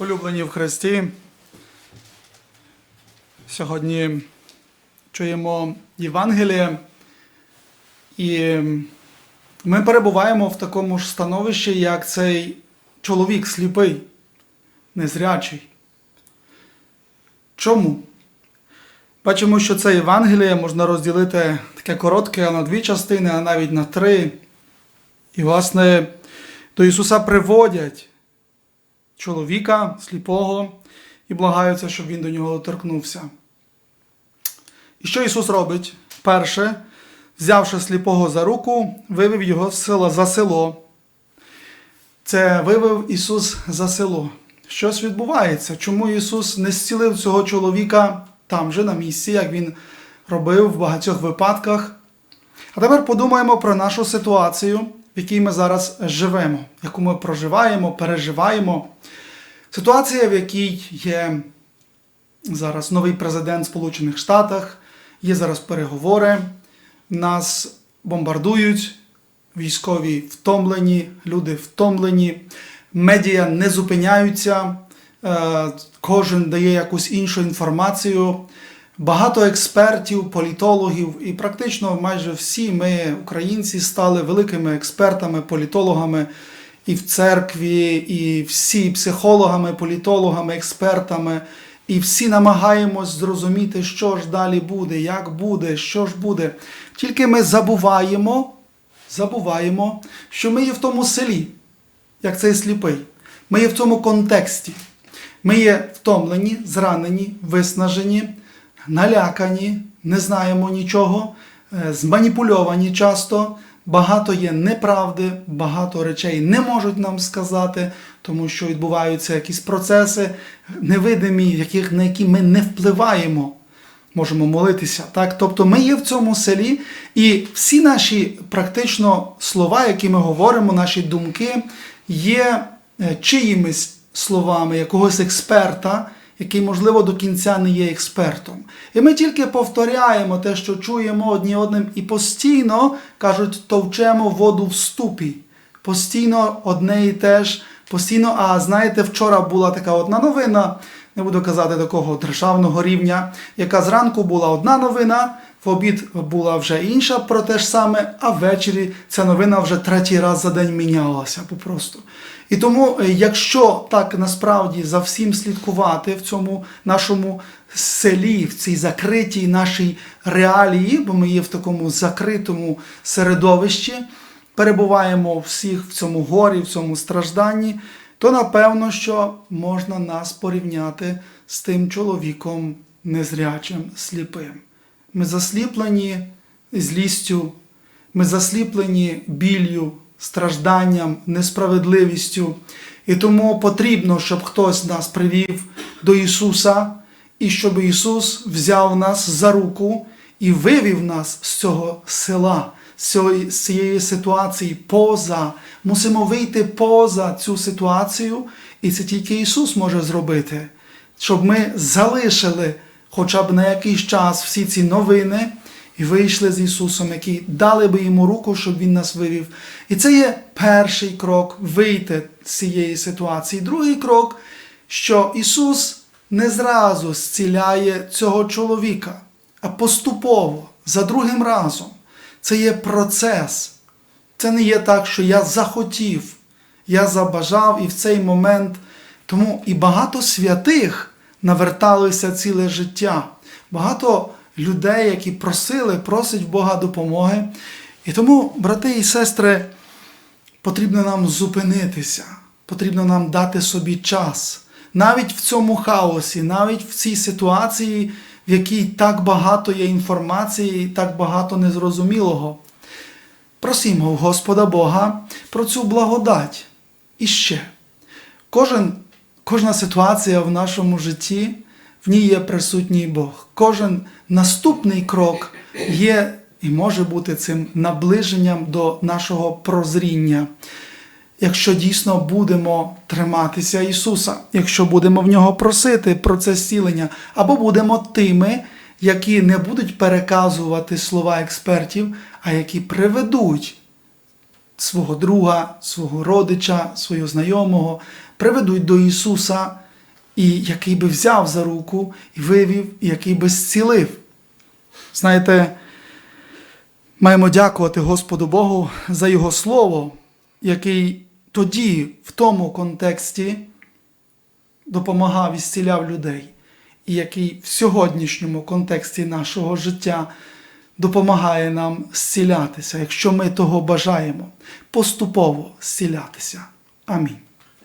Улюблені в Христі. Сьогодні чуємо Євангеліє, і ми перебуваємо в такому ж становищі, як цей чоловік сліпий, незрячий. Чому? Бачимо, що це Євангеліє можна розділити таке коротке на дві частини, а навіть на три. І, власне, до Ісуса приводять чоловіка сліпого і благаються, щоб він до нього доторкнувся. І що Ісус робить? Перше, взявши сліпого за руку, вивів його з села за село. Це вивів Ісус за село. Щось відбувається. Чому Ісус не зцілив цього чоловіка там же на місці, як Він робив в багатьох випадках? А тепер подумаємо про нашу ситуацію, в якій ми зараз живемо, яку ми проживаємо, переживаємо. Ситуація, в якій є зараз новий президент Сполучених Штатах, є зараз переговори, нас бомбардують, військові втомлені, люди втомлені, медіа не зупиняються, е, кожен дає якусь іншу інформацію. Багато експертів, політологів, і практично майже всі ми, українці, стали великими експертами, політологами і в церкві, і всі психологами, політологами, експертами. І всі намагаємось зрозуміти, що ж далі буде, як буде, що ж буде. Тільки ми забуваємо, забуваємо, що ми є в тому селі, як цей сліпий. Ми є в цьому контексті. Ми є втомлені, зранені, виснажені, налякані, не знаємо нічого, е, зманіпульовані часто. Багато є неправди, багато речей не можуть нам сказати, тому що відбуваються якісь процеси невидимі, яких, на які ми не впливаємо. Можемо молитися. Так? Тобто ми є в цьому селі, і всі наші практично слова, які ми говоримо, наші думки, є е, чиїмись словами якогось експерта, який, можливо, до кінця не є експертом. І ми тільки повторяємо те, що чуємо одні одним, і постійно кажуть, товчемо воду в ступі. Постійно одне і те ж, постійно, а знаєте, вчора була така одна новина, не буду казати такого державного рівня, яка зранку була одна новина, в обід була вже інша про те ж саме, а ввечері ця новина вже третій раз за день мінялася попросту. І тому, е, якщо так насправді за всім слідкувати в цьому нашому селі, в цій закритій нашій реалії, бо ми є в такому закритому середовищі, перебуваємо всіх в цьому горі, в цьому стражданні, то напевно, що можна нас порівняти з тим чоловіком незрячим, сліпим. Ми засліплені злістю, ми засліплені біллю, стражданням, несправедливістю. І тому потрібно, щоб хтось нас привів до Ісуса, і щоб Ісус взяв нас за руку і вивів нас з цього села, цієї- ситуації поза. Мусимо вийти поза цю ситуацію, і це тільки Ісус може зробити, щоб ми залишили хоча б на якийсь час всі ці новини і вийшли з Ісусом, який дали би йому руку, щоб Він нас вивів. І це є перший крок вийти з цієї ситуації. Другий крок, що Ісус не зразу зціляє цього чоловіка, а поступово, за другим разом. Це є процес. Це не є так, що я захотів, я забажав і в цей момент. Тому і багато святих наверталися ціле життя. Багато людей, які просили, просять Бога допомоги. І тому, брати і сестри, потрібно нам зупинитися, потрібно нам дати собі час. Навіть в цьому хаосі, навіть в цій ситуації, в якій так багато є інформації і так багато незрозумілого. Просімо Господа Бога про цю благодать. І ще. Кожен, кожна ситуація в нашому житті, в ній є присутній Бог. Кожен наступний крок є і може бути цим наближенням до нашого прозріння. Якщо дійсно будемо триматися Ісуса, якщо будемо в нього просити про це зцілення, або будемо тими, які не будуть переказувати слова експертів, а які приведуть свого друга, свого родича, свого знайомого, приведуть до Ісуса і який би взяв за руку і вивів, і який би зцілив. Знаєте, маємо дякувати Господу Богу за Його Слово, який тоді, в тому контексті, допомагав і зціляв людей, і який в сьогоднішньому контексті нашого життя допомагає нам зцілятися, якщо ми того бажаємо, поступово зцілятися. Амінь.